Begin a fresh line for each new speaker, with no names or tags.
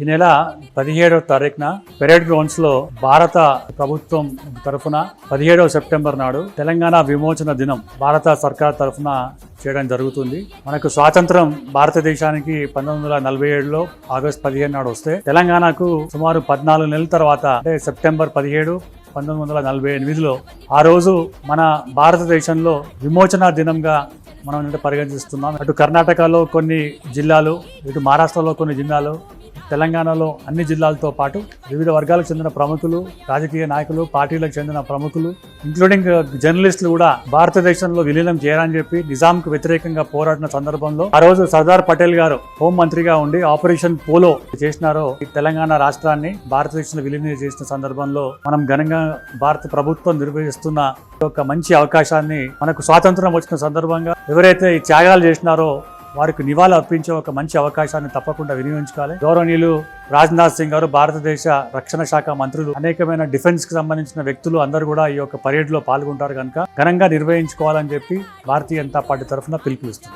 ఈ నెల పదిహేడవ తారీఖున పెరేడ్ గ్రౌండ్స్లో భారత ప్రభుత్వం తరఫున పదిహేడవ సెప్టెంబర్ నాడు తెలంగాణ విమోచన దినం భారత సర్కార్ తరఫున చేయడం జరుగుతుంది. మనకు స్వాతంత్రం భారతదేశానికి పంతొమ్మిది వందల నలభై ఏడులో ఆగస్ట్ పదిహేను నాడు వస్తే తెలంగాణకు సుమారు పద్నాలుగు నెలల తర్వాత అంటే సెప్టెంబర్ పదిహేడు పంతొమ్మిది వందల నలభై ఎనిమిదిలో ఆ రోజు మన భారతదేశంలో విమోచన దినంగా మనం పరిగణిస్తున్నాం. అటు కర్ణాటకలో కొన్ని జిల్లాలు ఇటు మహారాష్ట్రలో కొన్ని జిల్లాలు తెలంగాణలో అన్ని జిల్లాలతో పాటు వివిధ వర్గాలకు చెందిన ప్రముఖులు రాజకీయ నాయకులు పార్టీలకు చెందిన ప్రముఖులు ఇంక్లూడింగ్ జర్నలిస్టులు uh, కూడా భారతదేశంలో విలీనం చేయాలని చెప్పి నిజాంకు వ్యతిరేకంగా పోరాడిన సందర్భంలో ఆ రోజు సర్దార్ పటేల్ గారు హోం మంత్రిగా ఉండి ఆపరేషన్ పోలో చేసినారో ఈ తెలంగాణ రాష్ట్రాన్ని భారతదేశంలో విలీనం చేసిన సందర్భంలో మనం ఘనంగా భారత ప్రభుత్వం నిర్వహిస్తున్న ఒక మంచి అవకాశాన్ని మనకు స్వాతంత్రం వచ్చిన సందర్భంగా ఎవరైతే ఈ త్యాగాలు చేసినారో వారికి నివాళులు అర్పించే ఒక మంచి అవకాశాన్ని తప్పకుండా వినియోగించుకోవాలి. గౌరవనీయులు రాజ్నాథ్ సింగ్ గారు భారతదేశ రక్షణ శాఖ మంత్రులు అనేకమైన డిఫెన్స్కి సంబంధించిన వ్యక్తులు అందరూ కూడా ఈ యొక్క పరేడ్లో పాల్గొంటారు కనుక ఘనంగా నిర్వహించుకోవాలని చెప్పి భారతీయ జనతా పార్టీ తరఫున పిలుపునిస్తుంది